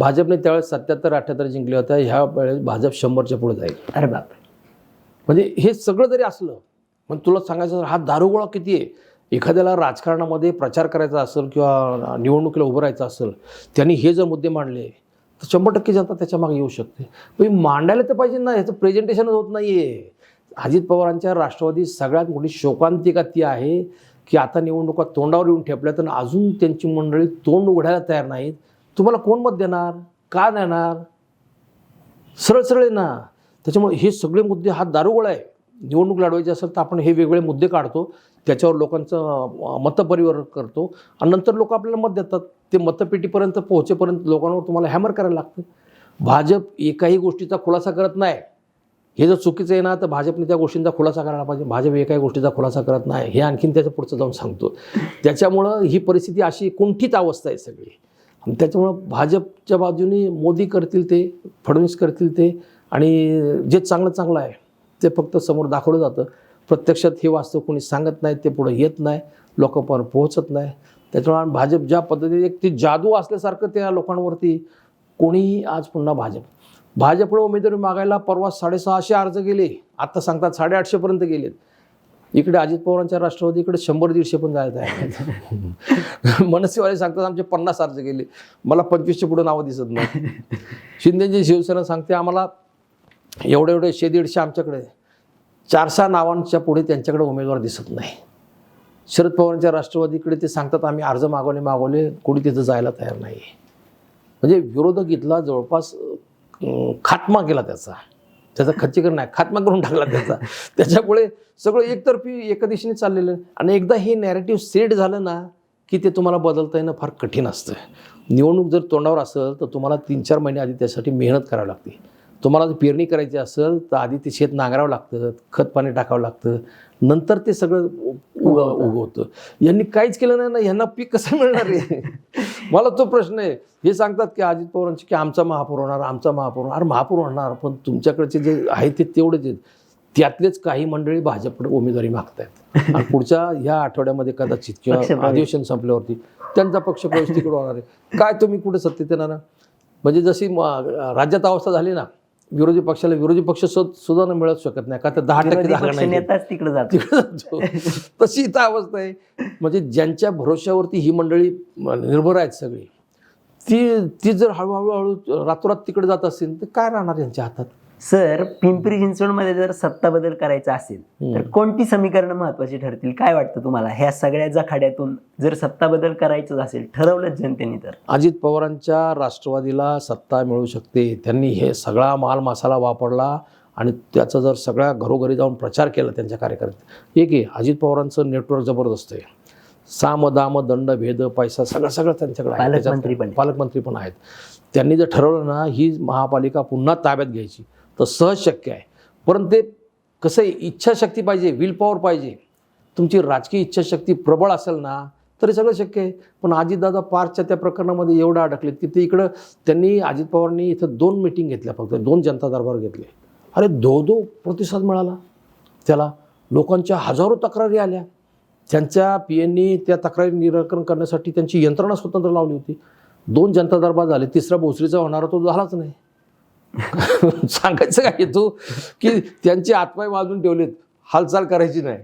भाजपने त्यावेळेस सत्याहत्तर अठ्ठ्याहत्तर जिंकले होत्या. ह्या वेळेस भाजप शंभरच्या पुढे जाईल. अरे बाप म्हणजे हे सगळं जरी असलं पण तुला सांगायचं हा दारुगोळा किती आहे? एखाद्याला राजकारणामध्ये प्रचार करायचा असेल किंवा निवडणुकीला उभं राहायचं असेल त्यांनी हे जर मुद्दे मांडले तर शंभर टक्के जनता त्याच्यामागे येऊ शकते. पण मांडायला तर पाहिजे ना ह्याचं प्रेझेंटेशनच होत नाही आहे अजित पवारांच्या राष्ट्रवादी सगळ्यात मोठी शोकांतिका ती आहे की आता निवडणुका तोंडावर येऊन ठेपल्या तर अजून त्यांची मंडळी तोंड उघडायला तयार नाहीत. तुम्हाला कोण मत देणार? का देणार? सरळ सरळ ना त्याच्यामुळे हे सगळे मुद्दे हा दारुगोळा आहे. निवडणूक लढवायची असेल तर आपण हे वेगवेगळे मुद्दे काढतो. त्याच्यावर लोकांचं मतपरिवर्तन करतो. आणि नंतर लोक आपल्याला मत देतात. ते मतपेटीपर्यंत पोहोचेपर्यंत लोकांवर तुम्हाला हॅमर करायला लागतं. भाजप एकाही गोष्टीचा खुलासा करत नाही. हे जर चुकीचं आहे ना तर भाजपने त्या गोष्टींचा खुलासा करायला पाहिजे. भाजप एकाही गोष्टीचा खुलासा करत नाही. हे आणखीन त्याच्या पुढचं जाऊन सांगतो. त्याच्यामुळं ही परिस्थिती अशी कुंठित अवस्था आहे सगळी. आणि त्याच्यामुळं भाजपच्या बाजूने मोदी करतील ते फडणवीस करतील ते आणि जे चांगलं चांगलं आहे ते फक्त समोर दाखवलं जातं. प्रत्यक्षात हे वास्तव कोणी सांगत नाही ते पुढे येत नाही लोकांपर्यंत पोहोचत नाही. त्याच्यामुळे भाजप ज्या पद्धतीने एक ते जादू असल्यासारखं त्या लोकांवरती कोणीही आज पुन्हा भाजप. भाजपकडे उमेदवारी मागायला परवा साडेसहाशे अर्ज गेले. आत्ता सांगतात साडेआठशेपर्यंत गेलेत. इकडे अजित पवारांच्या राष्ट्रवादी इकडे शंभर दीडशे पण जायचं आहे मनसेवाले सांगतात आमचे पन्नास अर्ज गेले मला पंचवीसशे पुढे नावं दिसत नाही. शिंदेची शिवसेना सांगते आम्हाला एवढे एवढे शे दीडशे आमच्याकडे चार सहा नावांच्या पुढे त्यांच्याकडे उमेदवार दिसत नाही. शरद पवारांच्या राष्ट्रवादीकडे ते सांगतात आम्ही अर्ज मागवले मागवले कोणी तिथं जायला तयार नाही म्हणजे विरोधक इथला जवळपास खात्मा केला त्याचा. त्याचा खच्चीकरण नाही खात्मा करून टाकला त्याचा. त्याच्यामुळे सगळं एकतर्फी एका दिशेने चाललेलं. आणि एकदा हे नॅरेटिव्ह सेट झालं ना की ते तुम्हाला बदलता येणं फार कठीण असतं. निवडणूक जर तोंडावर असेल तर तुम्हाला तीन चार महिने आधी त्यासाठी मेहनत करावी लागते. तुम्हाला जर पेरणी करायची असेल तर आधी ते शेत नांगरावं लागतं खत पाणी टाकावं लागतं. नंतर ते सगळं उग उगवतं यांनी काहीच केलं नाही ना यांना पीक कसं मिळणार आहे? मला तो प्रश्न आहे. हे सांगतात की अजित पवारांचे की आमचा महापौर होणार आमचा महापौर होणार. महापौर होणार पण तुमच्याकडचे जे आहे ते तेवढेच आहेत. त्यातलेच काही मंडळी भाजपकडे उमेदवारी मागतायत. आणि पुढच्या ह्या आठवड्यामध्ये कदाचित किंवा. अधिवेशन संपल्यावरती त्यांचा पक्षप्रवेश तिकडे होणार आहे. काय तुम्ही कुठे सत्तेत येणार? ना? म्हणजे जशी राज्यात अवस्था झाली ना विरोधी पक्षाला विरोधी पक्ष सुद- सुद्धा न मिळत शकत नाही. का तर दहा टक्के तिकडे जातो. तशी इथं अवस्था आहे. म्हणजे ज्यांच्या भरोश्यावरती ही मंडळी निर्भर आहेत सगळी ती ती जर हळूहळू हळू रातोरात तिकडे जात असेल तर काय राहणार यांच्या हातात? सर पिंपरी चिंचवडमध्ये जर सत्ता बदल करायचा असेल तर कोणती समीकरणं महत्वाची ठरतील? काय वाटतं तुम्हाला? ह्या सगळ्या जखाड्यातून जर सत्ता बदल करायचंच असेल ठरवलंच जनतेने तर. अजित पवारांच्या राष्ट्रवादीला सत्ता मिळू शकते. त्यांनी हे सगळा माल मसाला वापरला आणि त्याचा जर सगळ्या घरोघरी जाऊन प्रचार केला त्यांच्या कार्यकर्त्यात एक आहे अजित पवारांचं नेटवर्क जबरदस्त आहे. साम दाम दंड भेद पैसा सगळं सगळं त्यांच्याकडे. पालकमंत्री पण. पालकमंत्री पण आहेत. त्यांनी जर ठरवलं ना ही महापालिका पुन्हा ताब्यात घ्यायची. तर सहज शक्य आहे. परंतु ते कसं आहे इच्छाशक्ती पाहिजे विल पॉवर पाहिजे. तुमची राजकीय इच्छाशक्ती प्रबळ असेल ना तरी सगळं शक्य आहे. पण अजितदादा पारच्या त्या प्रकरणामध्ये एवढं अडकलेत की ते इकडं त्यांनी अजित पवारांनी इथं दोन मिटिंग घेतल्या फक्त दोन जनता दरबार घेतले. अरे दो दो प्रतिसाद मिळाला. त्याला लोकांच्या हजारो तक्रारी आल्या. त्यांच्या पी एननी त्या तक्रारी निराकरण करण्यासाठी त्यांची यंत्रणा स्वतंत्र लावली होती. दोन जनता दरबार झाले तिसरा भोसरीचा होणारा तो झालाच नाही. सांगायचं काय तू? की त्यांचे आत्माय वाजून ठेवलेत. हालचाल करायची नाही.